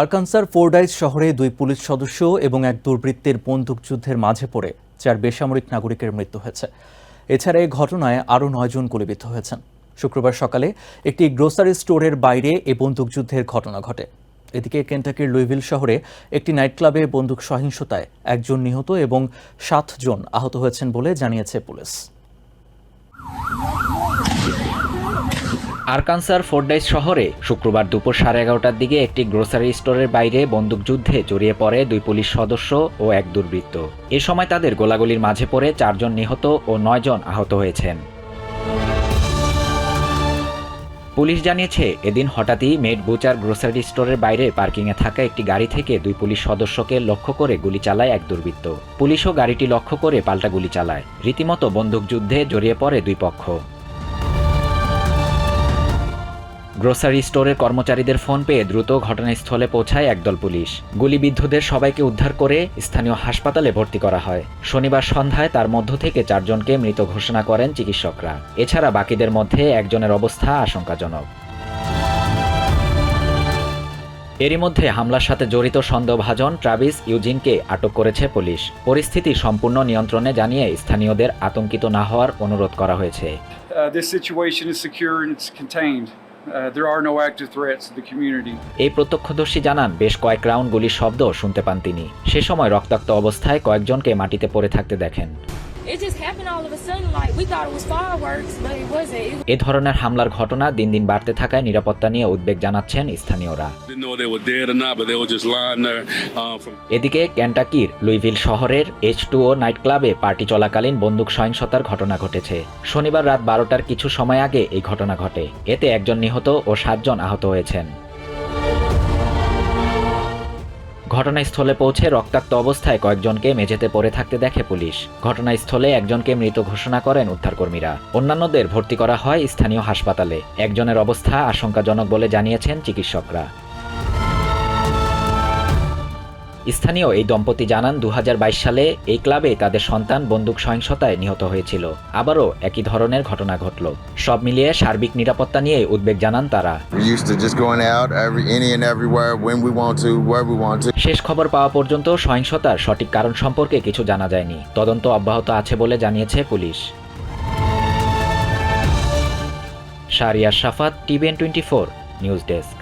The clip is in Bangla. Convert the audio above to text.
আরকানসার ফোর্ডাইস শহরে দুই পুলিশ সদস্য এবং এক দুর্বৃত্তের বন্দুকযুদ্ধের মাঝে পড়ে চার বেসামরিক নাগরিকের মৃত্যু হয়েছে। এছাড়া এই ঘটনায় আরও নয়জন গুলিবিদ্ধ হয়েছেন। শুক্রবার সকালে একটি গ্রোসারি স্টোরের বাইরে এই বন্দুকযুদ্ধের ঘটনা ঘটে। এদিকে কেন্টাকির লুইভিল শহরে একটি নাইট ক্লাবে বন্দুক সহিংসতায় একজন নিহত এবং সাতজন আহত হয়েছেন বলে জানিয়েছে পুলিশ। আরকানসার ফোর্ডাইস শহরে শুক্রবার দুপুর সাড়ে এগারোটার দিকে একটি গ্রোসারি স্টোরের বাইরে বন্দুকযুদ্ধে জড়িয়ে পড়ে দুই পুলিশ সদস্য ও এক দুর্বৃত্ত। এ সময় তাদের গোলাগুলির মাঝে পড়ে চারজন নিহত ও নয়জন আহত হয়েছেন। পুলিশ জানিয়েছে, এদিন হঠাৎই মেড বুচার গ্রোসারি স্টোরের বাইরে পার্কিংয়ে থাকা একটি গাড়ি থেকে দুই পুলিশ সদস্যকে লক্ষ্য করে গুলি চালায় এক দুর্বৃত্ত। পুলিশও গাড়িটি লক্ষ্য করে পাল্টা গুলি চালায়। রীতিমতো বন্দুকযুদ্ধে জড়িয়ে পড়ে দুই পক্ষ। গ্রোসারি স্টোরের কর্মচারীদের ফোন পেয়ে দ্রুত ঘটনাস্থলে পৌঁছায় একদল পুলিশ। গুলিবিদ্ধদের সবাইকে উদ্ধার করে স্থানীয় হাসপাতালে ভর্তি করা হয়। শনিবার সন্ধ্যায় তার মধ্য থেকে চারজনকে মৃত ঘোষণা করেন চিকিৎসকরা। এছাড়া বাকিদের মধ্যে একজনের অবস্থা আশঙ্কাজনক। এরই মধ্যে হামলার সাথে জড়িত সন্দেহভাজন ট্রাভিস ইউজিনকে আটক করেছে পুলিশ। পরিস্থিতি সম্পূর্ণ নিয়ন্ত্রণে জানিয়ে স্থানীয়দের আতঙ্কিত না হওয়ার অনুরোধ করা হয়েছে। there are এই প্রত্যক্ষদর্শী জানান, বেশ কয়েক রাউন্ড গুলির শব্দ শুনতে পান তিনি। সে সময় রক্তাক্ত অবস্থায় কয়েকজনকে মাটিতে পড়ে থাকতে দেখেন। It just happened all of a sudden. Like we thought it was fireworks, but it wasn't. It এ ধরনের হামলার ঘটনা দিন দিন বাড়তে থাকায় নিরাপত্তা নিয়ে উদ্বেগ জানাচ্ছেন স্থানীয়রা from এদিকে ক্যান্টাকির লুইভিল শহরের এইচ টু ও নাইট ক্লাবে পার্টি চলাকালীন বন্দুক সহিংসতার ঘটনা ঘটেছে শনিবার রাত বারোটার কিছু সময় আগে এই ঘটনা ঘটে এতে একজন নিহত ও সাতজন আহত হয়েছেন ঘটনাস্থলে পৌঁছে রক্তাক্ত অবস্থায় কয়েকজনকে মেঝেতে পড়ে থাকতে দেখে পুলিশ। ঘটনাস্থলে একজনকে মৃত ঘোষণা করেন উদ্ধারকর্মীরা। অন্যান্যদের ভর্তি করা হয় স্থানীয় হাসপাতালে। একজনের অবস্থা আশঙ্কাজনক বলে জানিয়েছেন চিকিৎসকরা। স্থানীয় এই দম্পতি জানান দু হাজার বাইশ সালে এই ক্লাবে তাদের সন্তান বন্দুক সহিংসতায় নিহত হয়েছিল। আবারও একই ধরনের ঘটনা ঘটল। সব মিলিয়ে সার্বিক নিরাপত্তা নিয়ে উদ্বেগ জানান তারা. শেষ খবর পাওয়া পর্যন্ত সহিংসতার সঠিক কারণ সম্পর্কে কিছু জানা যায়নি। তদন্ত অব্যাহত আছে বলে জানিয়েছে police. Shahriar Safat TVN twenty four news desk.